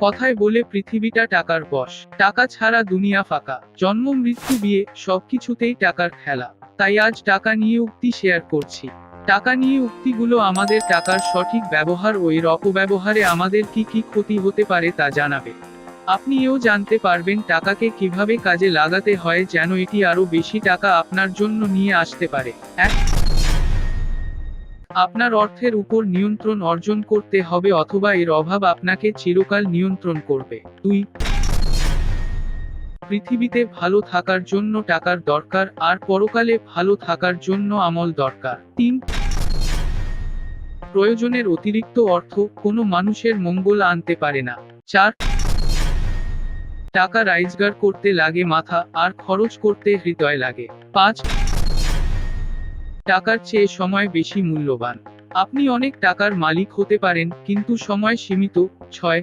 কথায় বলে পৃথিবীটা টাকার বশ। টাকা ছাড়া দুনিয়া ফাঁকা। জন্ম, মৃত্যু, বিয়ে, সবকিছুতেই টাকার খেলা। তাই আজ টাকা নিয়ে উক্তি শেয়ার করছি। টাকা নিয়ে উক্তিগুলো আমাদের টাকার সঠিক ব্যবহার ও এর অপব্যবহারে আমাদের কি কি ক্ষতি হতে পারে তা জানাবে। আপনি এও জানতে পারবেন টাকাকে কীভাবে কাজে লাগাতে হয় যেন এটি আরও বেশি টাকা আপনার জন্য নিয়ে আসতে পারে। এক আপনার অর্থের উপর নিয়ন্ত্রণ অর্জন করতে হবে অথবা এর অভাব আপনাকে চিরকাল নিয়ন্ত্রণ করবে। দুই, পৃথিবীতে ভালো থাকার জন্য টাকার দরকার আর পরকালে ভালো থাকার জন্য আমল দরকার। তিন, প্রয়োজনের অতিরিক্ত অর্থ কোনো মানুষের মঙ্গল আনতে পারে না। চার, টাকা রাইজগার করতে লাগে মাথা আর খরচ করতে হৃদয় লাগে। পাঁচ টাকার চেয়ে সময় বেশি মূল্যবান। আপনি অনেক টাকার মালিক হতে পারেন, কিন্তু সময় সীমিত, ছয়।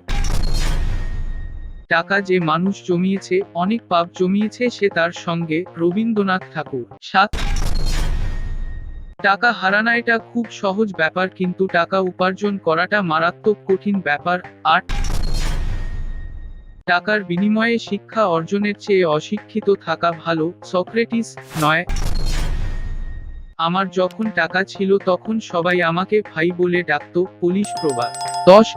টাকা যে মানুষ জমিয়েছে, অনেক পাপ জমিয়েছে সে তার সঙ্গে রবীন্দ্রনাথ ঠাকুর। সাত। টাকা হারানা এটা খুব সহজ ব্যাপার, কিন্তু টাকা উপার্জন করাটা মারাত্মক কঠিন ব্যাপার। আট। টাকার বিনিময়ে শিক্ষা অর্জনের চেয়ে অশিক্ষিত থাকা ভালো, সক্রেটিস, নয়। আমার যখন টাকা ছিল তখন সবাই আমাকে ভাই বলে ডাকতো, পুলিশ প্রবাদ দশ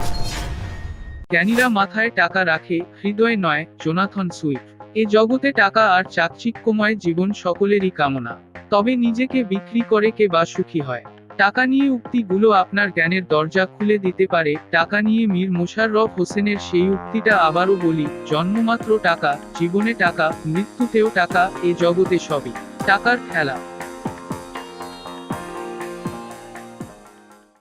জ্ঞানীরা মাথায় টাকা রাখে, হৃদয় নয়, জোনাথন সুইফট এ জগতে টাকা আর চাকচিক্যময় জীবন সকলেরই কামনা। তবে নিজেকে বিক্রি করে কে বা সুখী হয়। টাকা নিয়ে উক্তিগুলো আপনার জ্ঞানের দরজা খুলে দিতে পারে, টাকা নিয়ে মীর মোশাররফ হোসেনের সেই উক্তিটা আবারও বলি, জন্মমাত্র টাকা, জীবনে টাকা, মৃত্যুতেও টাকা, এ জগতে সবই। টাকার খেলা।